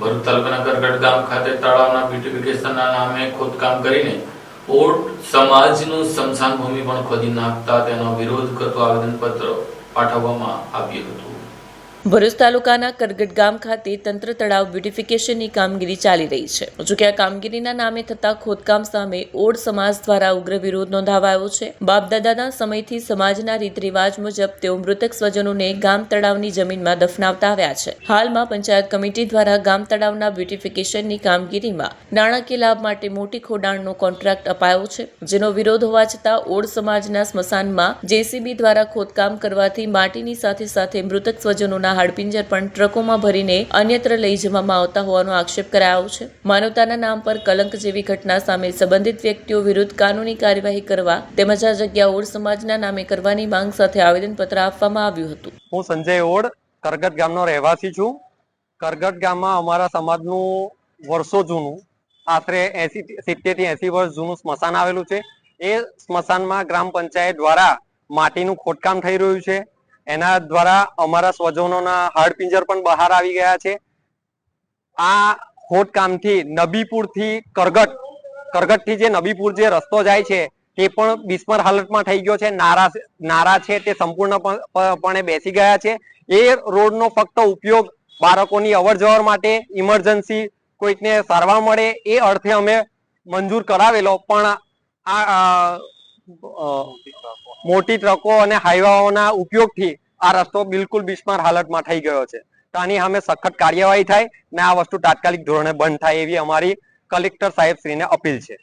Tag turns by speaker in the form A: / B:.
A: ભરૂચ તાલુકાના કરગઢ ગામ ખાતે તળાવના બ્યુટિફિકેશનના નામે ખોદકામ કરીને ઓટ સમાજનું સ્મશાન ભૂમિ પણ ખોદી નાખતા તેનો વિરોધ કરતો આવેદનપત્ર પાઠવવામાં આવ્યું હતું.
B: ભરૂચ તાલુકાના કરગટ ગામ ખાતે તંત્ર તળાવ બ્યુટિફિકેશનની કામગીરી ચાલી રહી છે. જોકે આ કામગીરીના નામે થતા ખોદકામ સામે ઓડ સમાજ દ્વારા ઉગ્ર વિરોધ નોંધાવાયો છે. બાપદાદાના સમયથી સમાજના રીત રિવાજ મુજબ તેઓ મૃતક સ્વજનોને ગામ તળાવની જમીનમાં દફનાવતા આવ્યા છે. હાલમાં પંચાયત કમિટી દ્વારા ગામ તળાવના બ્યુટિફિકેશનની કામગીરીમાં નાણાકીય લાભ માટે મોટી ખોડાણનો કોન્ટ્રાક્ટ અપાયો છે, જેનો વિરોધ હોવા છતાં ઓડ સમાજના સ્મશાનમાં જેસીબી દ્વારા ખોદકામ કરવાથી માટીની સાથે સાથે મૃતક સ્વજનોના હાડપિંજર પણ ટ્રકોમાં ભરીને અન્યત્ર લઈ જવામાં આવતા હોવાનો આક્ષેપ કરાયો છે. માનવતાના નામ પર કલંક જેવી ઘટના સામે સંબંધિત વ્યક્તિઓ વિરુદ્ધ કાનૂની કાર્યવાહી કરવા તેમજ આ જગ્યા ઓડ સમાજના નામે કરવાની માંગ સાથે આવેદનપત્ર આપવામાં આવ્યું હતું.
C: હું સંજય ઓડ કરગત ગામનો રહેવાસી છું. કરગત ગામમાં અમારા સમાજનું વર્ષો જૂનું, આશરે એસી સિત્તેરથી એસી વર્ષ જૂનું સ્મશાન આવેલું છે. એ સ્મશાનમાં ગ્રામ પંચાયત દ્વારા માટીનું ખોદકામ થઈ રહ્યું છે. એના દ્વારા અમારા સ્વજનોના હાડપિંજર પણ બહાર આવી ગયા છે. આ ખોદકામથી નબીપુરથી કરગટ, કરગટથી જે નબીપુર જે રસ્તો જાય છે તે પણ બિસ્મર હાલતમાં થઈ ગયો છે. નારા નારા છે તે સંપૂર્ણપણે બેસી ગયા છે. એ રોડનો ફક્ત ઉપયોગ બાળકોની અવર જવર માટે ઇમરજન્સી કોઈકને સારવાર મળે એ અર્થે અમે મંજૂર કરાવેલો. પણ આ મોટી ટ્રકો અને હાઈવાઓના ઉપયોગથી આ રસ્તો બિલકુલ બિસ્માર હાલતમાં થઈ ગયો છે. તો આની સામે સખત કાર્યવાહી થાય ને આ વસ્તુ તાત્કાલિક ધોરણે બંધ થાય એવી અમારી કલેક્ટર સાહેબ શ્રીને અપીલ છે.